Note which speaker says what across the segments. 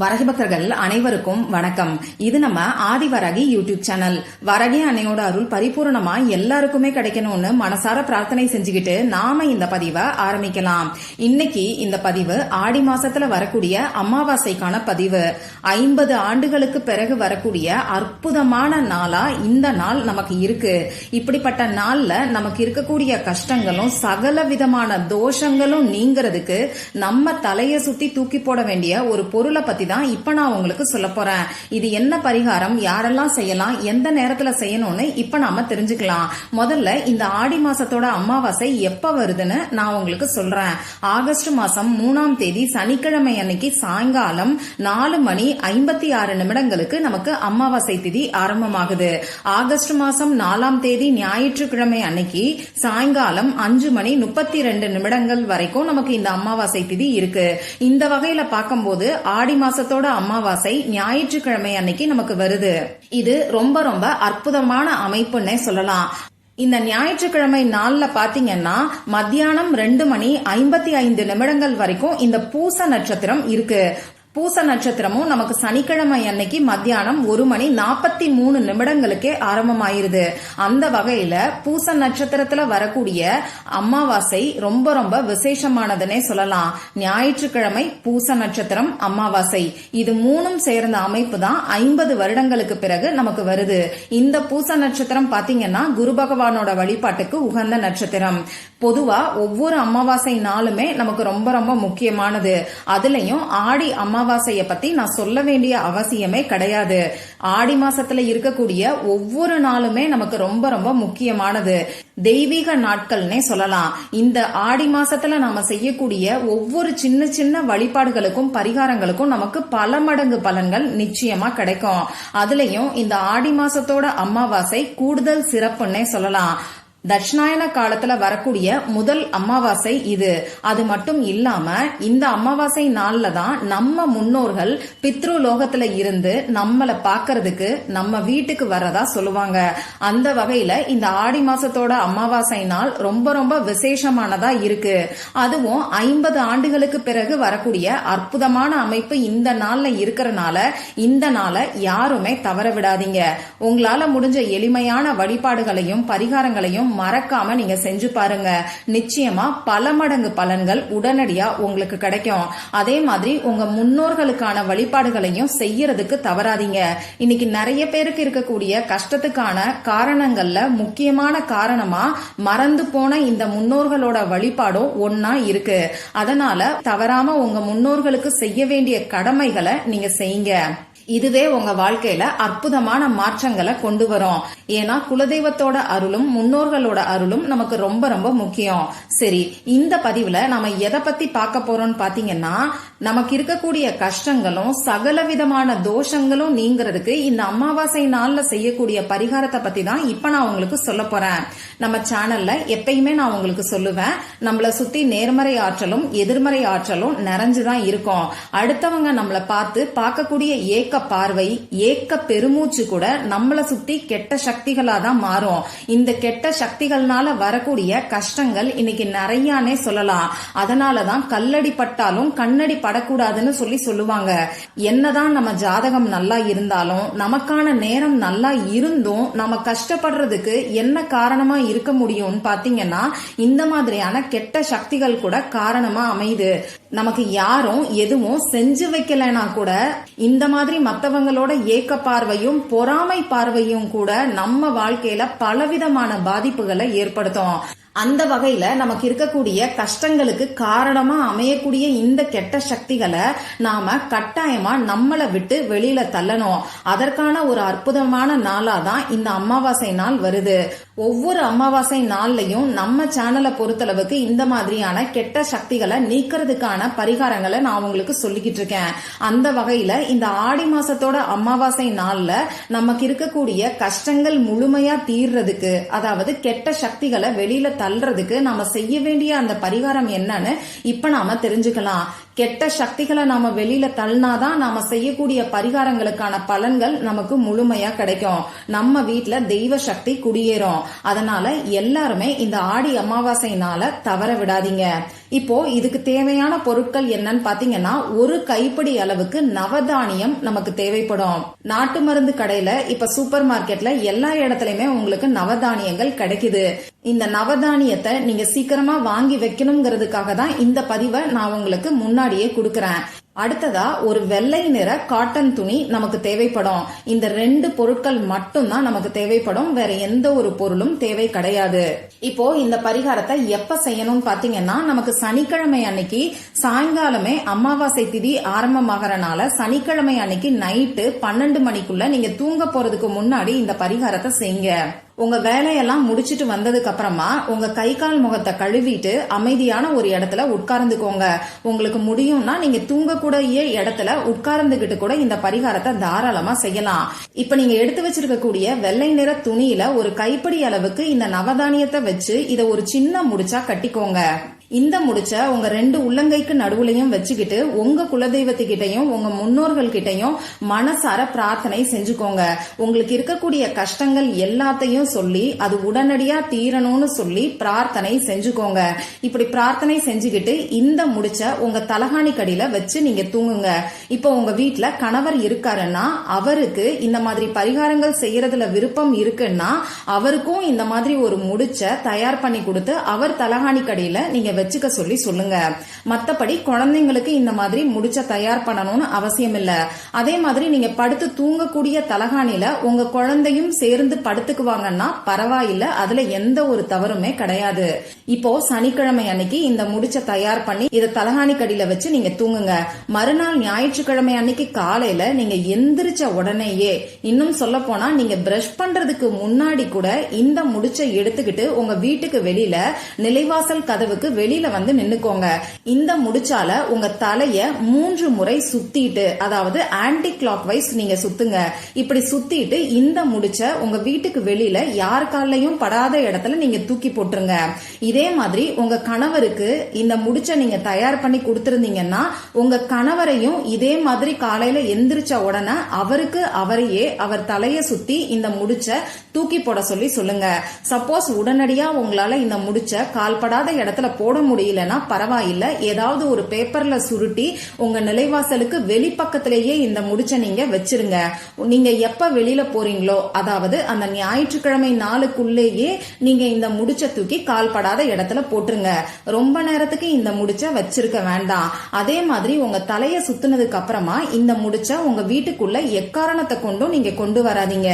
Speaker 1: வரகி பக்தர்கள் அனைவருக்கும் வணக்கம். இது நம்ம ஆதிவரகி யூடியூப் சேனல். வரகி அன்னையோட அருள் பரிபூர்ணமா எல்லாருக்குமே கிடைக்கணும்னு மனசார பிரார்த்தனை செஞ்சுக்கிட்டு நாம இந்த பதிவை ஆரம்பிக்கலாம். இன்னைக்கு இந்த பதிவு ஆடி மாசத்துல வரக்கூடிய அமாவாசைக்கான பதிவு. ஐம்பது ஆண்டுகளுக்கு பிறகு வரக்கூடிய அற்புதமான நாளா இந்த நாள் நமக்கு இருக்கு. இப்படிப்பட்ட நாள்ல நமக்கு இருக்கக்கூடிய கஷ்டங்களும் சகல விதமான தோஷங்களும் நீங்கிறதுக்கு நம்ம தலையை சுத்தி தூக்கி போட வேண்டிய ஒரு பொருளை பத்தி தான் இப்ப நான் உங்களுக்கு சொல்ல போறேன். இது என்ன பரிகாரம்? யாரெல்லாம் செய்யலாம்? எந்த நேரத்துல செய்யணும்னு இப்ப நாம தெரிஞ்சுக்கலாம். முதல்ல இந்த ஆடி மாசத்தோட அமாவாசை எப்ப வருதுன்னு நான் உங்களுக்கு சொல்றேன். ஆகஸ்ட் மாசம் மூணாம் தேதி சனிக்கிழமை அன்னைக்கு சாயங்காலம் நாலு மணி ஐம்பத்தி ஆறு நிமிடங்களுக்கு நமக்கு அமாவாசை திதி ஆரம்பமாகுது. ஆகஸ்ட் மாசம் நாலாம் தேதி ஞாயிற்றுக்கிழமை அன்னைக்கு சாயங்காலம் அஞ்சு மணி முப்பத்தி ரெண்டு நிமிடங்கள் வரைக்கும் நமக்கு இந்த அமாவாசை திதி இருக்கு. இந்த வகையில பார்க்கும்போது ஆடி மாசத்தோட அமாவாசை ஞாயிற்றுக்கிழமை அன்னைக்கு நமக்கு வருது. இது ரொம்ப ரொம்ப அற்புதமான அமைப்புன்னே சொல்லலாம். இந்த ஞாயிற்றுக்கிழமை நாள்ல பாத்தீங்கன்னா மத்தியானம் ரெண்டு மணி ஐம்பத்தி ஐந்து நிமிடங்கள் வரைக்கும் இந்த பூச நட்சத்திரம் இருக்கு. பூச நட்சத்திரமும் நமக்கு சனிக்கிழமை அன்னைக்கு மத்தியானம் ஒரு மணி நாற்பத்தி மூணு நிமிடங்களுக்கே ஆரம்பமாயிருது. அந்த வகையில பூச நட்சத்திரத்துல வரக்கூடிய அமாவாசை ரொம்ப ரொம்ப விசேஷமானதுன்னே சொல்லலாம். ஞாயிற்றுக்கிழமை பூச நட்சத்திரம் அமாவாசை. இது மூணும் சேர்ந்த அமைப்பு தான் ஐம்பது வருடங்களுக்கு பிறகு நமக்கு வருது. இந்த பூச நட்சத்திரம் பாத்தீங்கன்னா குரு பகவானோட வழிபாட்டுக்கு உகந்த நட்சத்திரம். பொதுவா ஒவ்வொரு அமாவாசை நாளுமே நமக்கு ரொம்ப ரொம்ப முக்கியமானது. அதுலயும் ஆடி அமாவாசைய பத்தி நான் சொல்ல வேண்டிய அவசியமே கிடையாது. ஆடி மாசத்துல இருக்கக்கூடிய ஒவ்வொரு நாளுமே நமக்கு ரொம்ப ரொம்ப முக்கியமானது. தெய்வீக நாட்கள்னே சொல்லலாம். இந்த ஆடி மாசத்துல நாம செய்யக்கூடிய ஒவ்வொரு சின்ன சின்ன வழிபாடுகளுக்கும் பரிகாரங்களுக்கும் நமக்கு பல மடங்கு பலன்கள் நிச்சயமா கிடைக்கும். அதுலயும் இந்த ஆடி மாசத்தோட அமாவாசை கூடுதல் சிறப்புன்னே சொல்லலாம். தட்சிணாயன காலத்துல வரக்கூடிய முதல் அமாவாசை இது. அது மட்டும் இல்லாம இந்த அமாவாசை நாள்ல தான் நம்ம முன்னோர்கள் பித்ரு லோகத்துல இருந்து நம்மள பாக்குறதுக்கு நம்ம வீட்டுக்கு வரதா சொல்லுவாங்க. அந்த வகையில இந்த ஆடி மாசத்தோட அமாவாசை நாள் ரொம்ப ரொம்ப விசேஷமானதா இருக்கு. அதுவும் ஐம்பது ஆண்டுகளுக்கு பிறகு வரக்கூடிய அற்புதமான அமைப்பு இந்த நாள்ல இருக்கிறனால இந்த நாளை யாருமே தவற விடாதீங்க. உங்களால முடிஞ்ச எளிமையான வழிபாடுகளையும் பரிகாரங்களையும் மறக்காம நீங்க செஞ்சு பாருங்க. நிச்சயமா பல மடங்கு பலன்கள் உடனடியா உங்களுக்கு கிடைக்கும். அதே மாதிரி உங்க முன்னோர்களுக்கான வழிபாடுகளையும் செய்யறதுக்கு தவறாதீங்க. இன்னைக்கு நிறைய பேருக்கு இருக்கக்கூடிய கஷ்டத்துக்கான காரணங்கள்ல முக்கியமான காரணமா மறந்து போன இந்த முன்னோர்களோட வழிபாடும் ஒன்னா இருக்கு. அதனால தவறாம உங்க முன்னோர்களுக்கு செய்ய வேண்டிய கடமைகளை நீங்க செய்யுங்க. இதுவே உங்க வாழ்க்கையில அற்புதமான மாற்றங்களை கொண்டு வரும். ஏன்னா குலதெய்வத்தோட அருளும் முன்னோர்களோட அருளும் நமக்கு ரொம்ப ரொம்ப முக்கியம். சரி இந்த பதிவுல நம்ம எதை பத்தி பார்க்க போறோம்னு பாத்தீங்கன்னா நமக்கு இருக்கக்கூடிய கஷ்டங்களும் சகல விதமான தோஷங்களும் நீங்கிறதுக்கு இந்த அமாவாசை நாள்ல செய்யக்கூடிய பரிகாரத்தை பத்தி தான் இப்ப நான் உங்களுக்கு சொல்ல போறேன். நம்ம சேனல்ல எப்பயுமே நான் உங்களுக்கு சொல்லுவேன் நம்மள சுத்தி நேர்மறை ஆற்றலும் எதிர்மறை ஆற்றலும் நிறைஞ்சுதான் இருக்கும். அடுத்தவங்க நம்மள பார்த்து பார்க்கக்கூடிய ஏக்க பார்வை ஏக்க பெருமூச்சு கூட நம்மள சுத்தி கெட்ட சக்திகளா தான் மாறும். இந்த கெட்ட சக்திகள்னால வரக்கூடிய கஷ்டங்கள் இன்னைக்கு நிறையானே சொல்லலாம். அதனாலதான் கல்லடி பட்டாலும் கண்ணடி படக்கூடாதுன்னு சொல்லி சொல்லுவாங்க. என்னதான் நம்ம ஜாதகம் நல்லா இருந்தாலும் நமக்கான நேரம் நல்லா இருந்தும் நம்ம கஷ்டப்படுறதுக்கு என்ன காரணமா இருக்க முடியும்னு பாத்தீங்கன்னா இந்த மாதிரியான கெட்ட சக்திகள் கூட காரணமா அமையுது. நமக்கு யாரும் எதுவும் செஞ்சு வைக்கலைனா கூட இந்த மாதிரி மத்தவங்களோட ஏக்க பார்வையும் பொறாமை பார்வையும் கூட நம்ம வாழ்க்கையில பலவிதமான பாதிப்புகளை ஏற்படுத்தும். அந்த வகையில நமக்கு இருக்கக்கூடிய கஷ்டங்களுக்கு காரணமா அமையக்கூடிய இந்த கெட்ட சக்திகளை நாம கட்டாயமா நம்மளை விட்டு வெளியில தள்ளணும். அதற்கான ஒரு அற்புதமான நாளா தான் இந்த அமாவாசை நாள் வருது. ஒவ்வொரு அமாவாசை நாள்லயும் நம்ம சேனலை பொறுத்தளவுக்கு இந்த மாதிரியான கெட்ட சக்திகளை நீக்கிறதுக்கான பரிகாரங்களை நான் உங்களுக்கு சொல்லிக்கிட்டு இருக்கேன். அந்த வகையில இந்த ஆடி மாசத்தோட அமாவாசை நாள்ல நமக்கு இருக்கக்கூடிய கஷ்டங்கள் முழுமையா தீர்றதுக்கு அதாவது கெட்ட சக்திகளை வெளியில தள்ளுறதுக்கு நாம செய்ய வேண்டிய அந்த பரிகாரம் என்னன்னு இப்ப நாம தெரிஞ்சுக்கலாம். கெட்ட சக்திகளை நாம வெளியில தள்ளினாதான் நாம செய்யக்கூடிய பரிகாரங்களுக்கான பலன்கள் நமக்கு முழுமையா கிடைக்கும். நம்ம வீட்டுல தெய்வ சக்தி குடியேறும். அதனால எல்லாருமே இந்த ஆடி அமாவாசைனால தவற விடாதீங்க. இப்போ இதுக்கு தேவையான பொருட்கள் என்னன்னு பாத்தீங்கன்னா ஒரு கைப்பிடி அளவுக்கு நவதானியம் நமக்கு தேவைப்படும். நாட்டு மருந்து கடையில இப்ப சூப்பர் மார்க்கெட்ல எல்லா இடத்துலயுமே உங்களுக்கு நவதானியங்கள் கிடைக்குது. இந்த நவதானியத்தை நீங்க சீக்கிரமா வாங்கி வைக்கணுங்கிறதுக்காக தான் இந்த பதிவை நான் உங்களுக்கு முன்னாடியே கொடுக்கறேன். அடுத்ததா ஒரு வெள்ளை நிற காட்டன் துணி நமக்கு தேவைப்படும். இந்த ரெண்டு பொருட்கள் மட்டும்தான் நமக்கு தேவைப்படும். வேற எந்த ஒரு பொருளும் தேவை கிடையாது. இப்போ இந்த பரிகாரத்தை எப்ப செய்யணும்னு பாத்தீங்கன்னா நமக்கு சனிக்கிழமை அன்னைக்கு சாயங்காலமே அமாவாசை திதி ஆரம்பமாகறனால சனிக்கிழமை அன்னைக்கு நைட்டு பன்னெண்டு மணிக்குள்ள நீங்க தூங்க போறதுக்கு முன்னாடி இந்த பரிகாரத்தை செய்யுங்க. உங்க வேலையெல்லாம் முடிச்சிட்டு வந்ததுக்கு அப்புறமா உங்க கை கால் முகத்தை கழுவிட்டு அமைதியான ஒரு இடத்துல உட்கார்ந்துக்கோங்க. உங்களுக்கு முடியும்னா நீங்க தூங்கக்கூடிய இடத்துல உட்கார்ந்துகிட்டு கூட இந்த பரிகாரத்தை தாராளமா செய்யலாம். இப்ப நீங்க எடுத்து வச்சிருக்கக்கூடிய வெள்ளை நிற துணியில ஒரு கைப்பிடி அளவுக்கு இந்த நவதானியத்தை வச்சு இதை ஒரு சின்ன முடிச்சா கட்டிக்கோங்க. இந்த முடிச்ச உங்க ரெண்டு உள்ளங்கைக்கு நடுவுலையும் வச்சுக்கிட்டு உங்க குலதெய்வத்துக்கிட்டையும் உங்க முன்னோர்கள் கிட்டையும் மனசார பிரார்த்தனை செஞ்சுக்கோங்க. உங்களுக்கு இருக்கக்கூடிய கஷ்டங்கள் எல்லாத்தையும் சொல்லி அது உடனடியா தீரணும்னு சொல்லி பிரார்த்தனை செஞ்சுக்கோங்க. இப்படி பிரார்த்தனை செஞ்சுக்கிட்டு இந்த முடிச்ச உங்க தலகாணி கடியில வச்சு நீங்க தூங்குங்க. இப்போ உங்க வீட்டுல கணவர் இருக்காருன்னா அவருக்கு இந்த மாதிரி பரிகாரங்கள் செய்யறதுல விருப்பம் இருக்குன்னா அவருக்கும் இந்த மாதிரி ஒரு முடிச்ச தயார் பண்ணி கொடுத்து அவர் தலகாணி கடியில நீங்க வச்சுக்க சொல்லி சொல்லுங்க. மத்தபடி குழந்தைங்களுக்கு இந்த மாதிரி முடிச்ச தயார் பண்ணணும்னு அவசியம் இல்ல. அதே மாதிரி நீங்க படுத்து தூங்கக்கூடிய தலகாணில உங்க குழந்தையும் சேர்ந்து படுத்துக்குவாங்கன்னா பரவாயில்ல. அதுல எந்த ஒரு தவறுமே கிடையாது. இப்போ சனிக்கிழமை அன்னைக்கு இந்த முடிச்ச தயார் பண்ணி இதை தலகாணி கடியில வச்சு நீங்க தூங்குங்க. மறுநாள் ஞாயிற்றுக்கிழமை அன்னைக்கு காலையில நீங்க எந்திரிச்ச உடனேயே இன்னும் சொல்ல போனா நீங்க பிரஷ் பண்றதுக்கு முன்னாடி கூட இந்த முடிச்ச எடுத்துக்கிட்டு உங்க வீட்டுக்கு வெளியில நிலைவாசல் கதவுக்கு வெளியில வந்து நின்னுக்கோங்க. இந்த முடிச்சால உங்க தலைய மூன்று முறை சுத்திட்டு அதாவது ஆன்டி கிளாக் வைஸ் நீங்க சுத்துங்க. இப்படி சுத்திட்டு இந்த முடிச்ச உங்க வீட்டுக்கு வெளியில யார் காலையும் படாத இடத்துல நீங்க தூக்கி போட்டுருங்க. இதே மாதிரி உங்க கணவருக்கு இந்த முடிச்ச நீங்க தயார் பண்ணி கொடுத்திருந்தீங்கன்னா உங்க கணவரையும் இதே மாதிரி காலையில எந்திரிச்ச உடனே அவருக்கு அவரையே அவர் தலைய சுத்தி இந்த முடிச்ச தூக்கி போட சொல்லி சொல்லுங்க. சப்போஸ் உடனடியா உங்களால இந்த முடிச்ச கால்படாத இடத்துல போட முடியலன்னா பரவாயில்ல. ஏதாவது ஒரு பேப்பர்ல சுருட்டி உங்க நிலைவாசலுக்கு வெளிப்பக்கத்திலேயே இந்த முடிச்ச நீங்க வச்சிருங்க. நீங்க எப்ப வெளியில போறீங்களோ அதாவது அந்த ஞாயிற்றுக்கிழமை நாளுக்குள்ளேயே நீங்க இந்த முடிச்ச தூக்கி கால்படாத இடத்துல போட்டுருங்க. ரொம்ப நேரத்துக்கு இந்த முடிச்ச வச்சிருக்க வேண்டாம். அதே மாதிரி உங்க தலைய சுத்துனதுக்கு அப்புறமா இந்த முடிச்ச உங்க வீட்டுக்குள்ள எக்காரணத்தை கொண்டும் நீங்க கொண்டு வராதீங்க.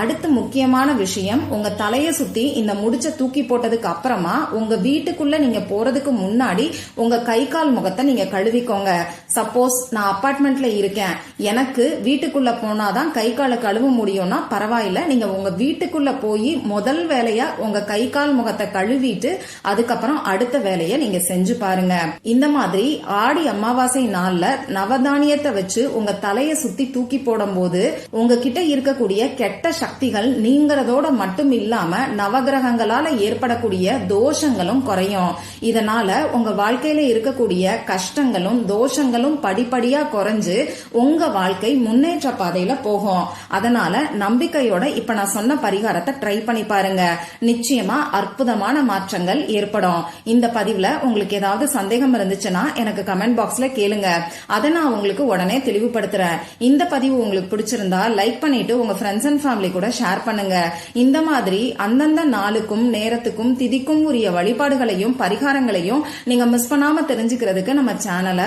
Speaker 1: அடுத்து முக்கியமான விஷயம் உங்க தலைய சுத்தி இந்த முடிச்ச தூக்கி போட்டதுக்கு அப்புறமா உங்க வீட்டுக்குள்ள நீங்க போறதுக்கு முன்னாடி உங்க கை கால் முகத்தை நீங்க கழுவிக்கோங்க. சப்போஸ் நான் அப்பார்ட்மெண்ட்ல இருக்கேன். எனக்கு வீட்டுக்குள்ள போனாதான் கை காலை கழுவ முடியும்னா பரவாயில்ல. நீங்க உங்க வீட்டுக்குள்ள போய் முதல் வேலையா உங்க கை கால் முகத்தை கழுவிட்டு அதுக்கப்புறம் அடுத்த வேலையை நீங்க செஞ்சு பாருங்க. இந்த மாதிரி ஆடி அமாவாசை நாள்ல நவதானியத்தை வச்சு உங்க தலைய சுத்தி தூக்கி போடும்போது உங்ககிட்ட இருக்கக்கூடிய கெட்ட சக்திகள் நீங்கிறதோட மட்டும் இல்லாம நவகிரகங்களால ஏற்படக்கூடிய தோஷங்களும் குறையும். இதனால உங்க வாழ்க்கையில இருக்கக்கூடிய கஷ்டங்களும் தோஷங்களும் படிப்படியா குறைஞ்சு உங்க வாழ்க்கை முன்னேற்ற பாதையில போகும். அதனால நம்பிக்கையோட இப்ப நான் சொன்ன பரிகாரத்தை ட்ரை பண்ணி பாருங்க. நிச்சயமா அற்புதமான மாற்றங்கள் ஏற்படும். இந்த பதிவுல உங்களுக்கு ஏதாவது சந்தேகம் இருந்துச்சுன்னா எனக்கு கமெண்ட் பாக்ஸ்ல கேளுங்க. அதை நான் உங்களுக்கு உடனே தெளிவுபடுத்துறேன். இந்த பதிவு உங்களுக்கு பிடிச்சிருந்தா லைக் பண்ணிட்டு உங்க ஃப்ரெண்ட்ஸ் அண்ட் ஃபேமிலி கூட ஷேர் பண்ணுங்க. இந்த மாதிரி அந்தந்த நாளுக்கும் நேரத்துக்கும் திதிக்கும் உரிய வழிபாடுகளையும் பரிகாரங்களையும் நீங்க மிஸ் பண்ணாம தெரிஞ்சுக்கிறதுக்கு நம்ம சேனலை